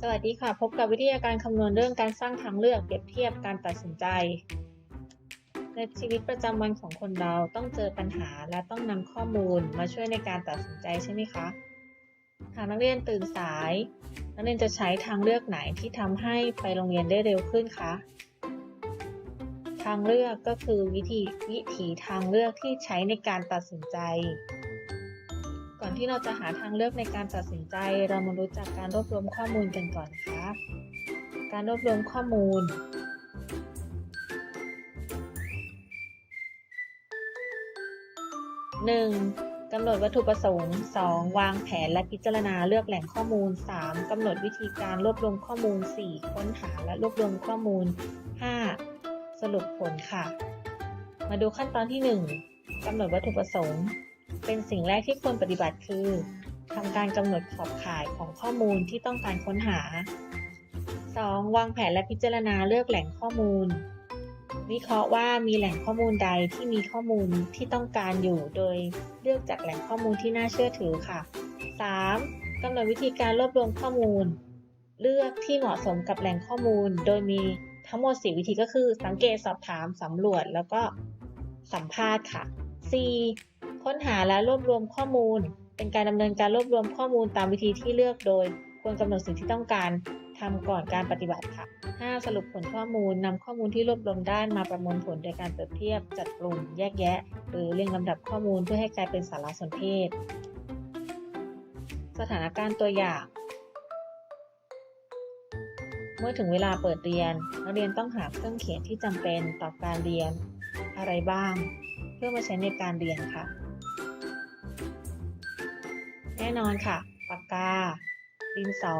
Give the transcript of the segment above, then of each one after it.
สวัสดีค่ะ พบกับวิทยาการคำนวณเรื่องการสร้างทางเลือกเปรียบเทียบการตัดสินใจ ในชีวิตประจำวันของคนเราต้องเจอปัญหาและต้องนำข้อมูลมาช่วยในการตัดสินใจใช่ไหมคะ หากนักเรียนตื่นสาย นักเรียนจะใช้ทางเลือกไหนที่ทำให้ไปโรงเรียนได้เร็วขึ้นคะทางเลือกก็คือวิธีวิถีทางเลือกที่ใช้ในการตัดสินใจ ก่อนที่เราจะหาทางเลือกในการตัดสินใจ เรามารู้จักการรวบรวมข้อมูลกันก่อนนะคะการรวบรวมข้อมูล 1. กำหนดวัตถุประสงค์ 2. วางแผนและพิจารณาเลือกแหล่งข้อมูล 3. กำหนดวิธีการรวบรวมข้อมูล 4. ค้นหาและรวบรวมข้อมูล 5. สรุปผลค่ะ มาดูขั้นตอนที่ 1. กำหนดวัตถุประสงค์ เป็นสิ่งแรกที่ควรปฏิบัติคือทำการกำหนดขอบข่ายของข้อมูลที่ต้องการค้นหา 2. วางแผนและพิจารณาเลือกแหล่งข้อมูล วิเคราะห์ว่ามีแหล่งข้อมูลใดที่มีข้อมูลที่ต้องการอยู่ โดยเลือกจากแหล่งข้อมูลที่น่าเชื่อถือค่ะ 3. กำหนดวิธีการรวบรวมข้อมูล เลือกที่เหมาะสมกับแหล่งข้อมูล โดยมีทั้งหมด 4 วิธีก็คือ สังเกตสอบถามสำรวจแล้วก็สัมภาษณ์ค่ะ 4. ค้นหาและรวบรวมข้อมูล เป็นการดำเนินการรวบรวมข้อมูลตามวิธีที่เลือกโดย ควรกำหนดสิ่งที่ต้องการทำก่อนการปฏิบัติค่ะ 5. สรุปผลข้อมูลนำข้อมูลที่รวบรวมได้มาประมวลผลโดยการเปรียบเทียบจัดกลุ่มแยกแยะ หรือเรียงลำดับข้อมูลเพื่อให้กลายเป็นสารสนเทศ สถานการณ์ตัวอย่าง เมื่อถึงเวลาเปิดเรียนนักเรียนต้องหาเครื่องเขียนที่จำเป็นต่อการเรียนอะไรบ้าง เพื่อมาใช้ในการเรียนค่ะ น่นอนค่ะ ปากกา ดินสอ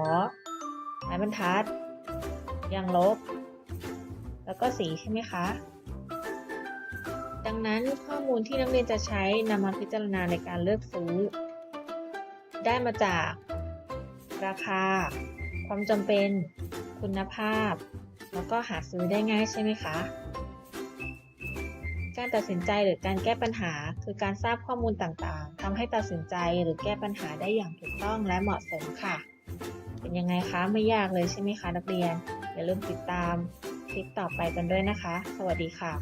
ไม้บรรทัด ยางลบ แล้วก็สีใช่ไหมคะ ดังนั้นข้อมูลที่นักเรียนจะใช้นำมาพิจารณาในการเลือกซื้อ ได้มาจาก ราคา ความจำเป็น คุณภาพ แล้วก็หาซื้อได้ง่ายใช่ไหมคะ การตัดสินใจหรือการแก้ปัญหา คือการทราบข้อมูลต่างๆทำให้ตัดสินใจหรือแก้ปัญหาได้อย่างถูกต้องและเหมาะสมค่ะ เป็นยังไงคะไม่ยากเลยใช่ไหมคะนักเรียน อย่าลืมติดตามคลิปต่อไปกันด้วยนะคะ สวัสดีค่ะ